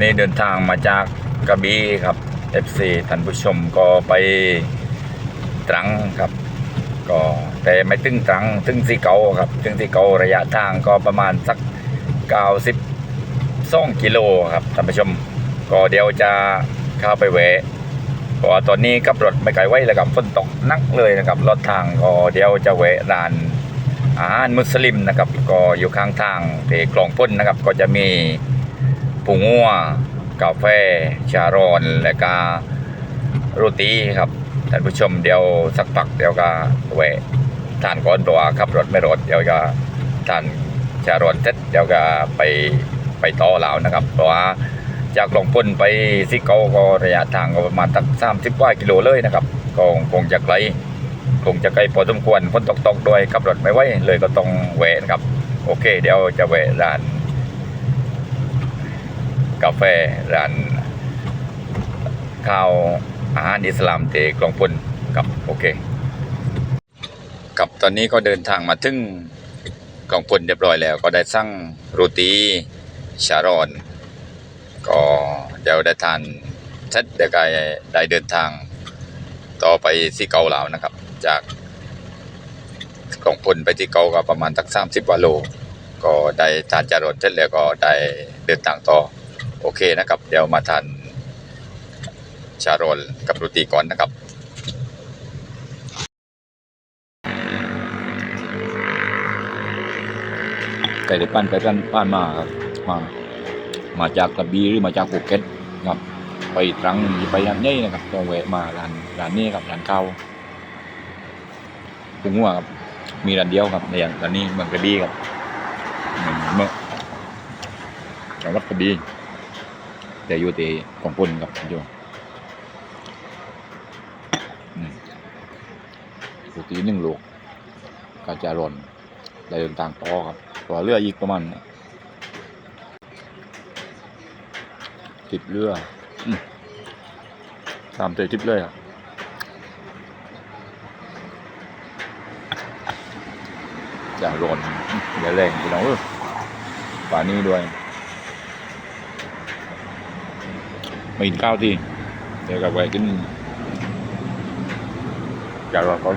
นี่เดินทางมาจากกระบี่ครับ FC ท่านผู้ชมก็ไปตรังครับ ก็แต่ไม่ถึงตรังถึงสีเกาครับถึงสีเการะยะทางก็ประมาณสัก92กิโลครับท่านผู้ชม ก็เดี๋ยวจะเข้าไปแวะเพราะว่าตอนนี้กับรถไม่ไกลไว้แล้วกับฝนตกนักเลยนะครับรถทางก็เดี๋ยวจะแวะร้านอาหารมุสลิมนะครับ ก็อยู่ข้างทางที่คลองพ่นนะครับ ก็จะมี ปูงัวกาแฟ ชาร้อนและก็โรตีครับท่านผู้ชมเดี๋ยวสักพักเดี๋ยวก็แวะทานก่อนเพราะว่าขับรถไม่รถเดี๋ยวจะทานชาร้อนเสร็จเดี๋ยวก็ไปไปต่อแล้วนะครับ เพราะว่าจากคลงพ่นไปซิเกาก็ระยะทางก็ประมาณตักสามสิบกว่ากิโลเลยนะครับก็คงจะไกลคงจะไกลพอสมควรฝนตกตกด้วยขับรถไม่ไหวเลยก็ต้องแวะนครับ โอเค เดี๋ยวจะแวะร้านาแฟร้านข้าวอาหารอิสลามเตกลองพลกับโอเคกับตอนนี้ก็เดินทางมาถึงกองพลเรียบร้อยแล้ว ก็ได้สั่งโรตีชารอน ก็เดี๋ยวได้ทานเสร็จเดี๋ยวก็ได้เดินทางต่อไปที่เกาเหลาวนะครับ จากกองพลไปที่เกาก็ประมาณสักสามสิบวาโล ก็ได้ทานจารถเสร็จแล้วก็ได้เดินทางต่อ โอเคนะครับ เดี๋ยวมาทานชาโรลกับโรตีก่อนนะครับไก่ได้ปั้นไปปั้นปั้นมาครับมา มาจากกระบี่หรือมาจากภูเก็ตครับ ไปตรังไปยันนี่นะครับก็แวะมาร้านร้านนี้ครับร้านข้าวปุงหัวครับ มีร้านเดียวครับในอย่างร้านนี้เมืองกระบี่ครับเมืองเมืองจังหวัดกระบี่ แต่อยู่ที่ของปุ่นกับโยมอืมปกติหนึ่งลูกก็จะร่อนได้เดินทางต่อครับต่อเรืออีกประมาณติดเรืออืมตามเตยทิพเลยครับอย่าร่อนอืมอย่าแรงพี่น้องเออป่านี้ด้วย มากินข้าวที่เดี๋ยวกับไปกินจากรอนก่อน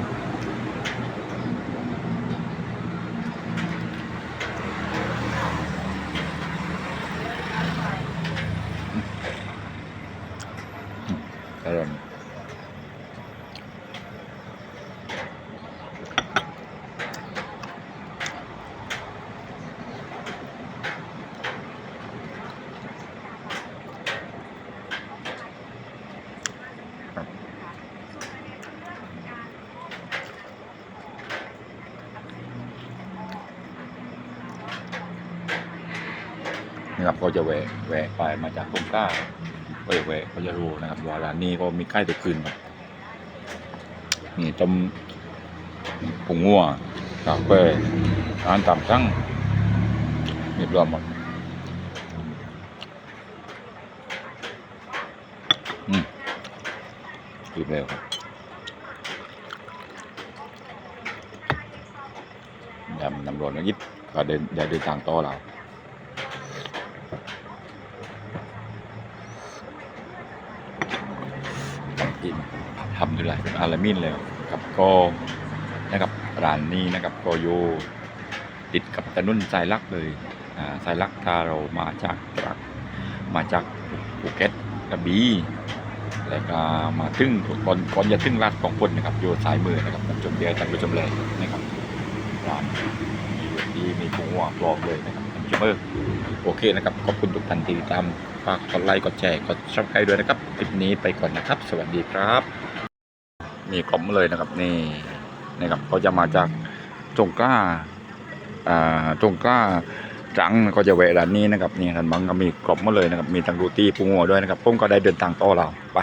อร่อย นะครับ ก็จะแหวะแหวะไปมาจากตรงก้าก็จะแหวะก็จะรู้นะครับว่าร้านนี้ก็มีใกล้ตัวคืนครับนี่ต้มผงงัวกาแฟอาหารตามสั่งเรียบร้อยหมดอืมรีบเร็วครับยำน้ำร้อนแล้วยิบก็เดินอย่าเดินทางต่อเรา กินทำดูแลอารามินแล้วครับก็นะครับร้านนี้นะครับก็อยู่ติดกับถนนสายลักเลยสายลักถ้าเรามาจากตรักมาจากภูเก็ตกระบี่แล้วก็มาถึงก่อนก่อนจะถึงลาดของพลนะครับอยู่สายมือนะครับท่านผู้ชมเดียวท่านผู้ชมเลยนะครับร้านมีดีมีผงหัวปลอมเลยนะครับท่านผู้ชมเออโอเคนะครับขอบคุณทุกท่านที่ติดตาม ฝากกดไลค์กดแชร์กดซับสไครต์ด้วยนะครับคลิปนี้ไปก่อนนะครับ สวัสดีครับ มีกล่อมเลยนะครับนี่นะครับเขาจะมาจากจงกล้าอ่าจงกล้าจังก็จะแวะร้านนี้นะครับนี่ท่านบังก็มีกล่อมมาเลยนะครับมีทั้งรูตี้ปูงัวด้วยนะครับผมก็ได้เดินทางต่อเราไป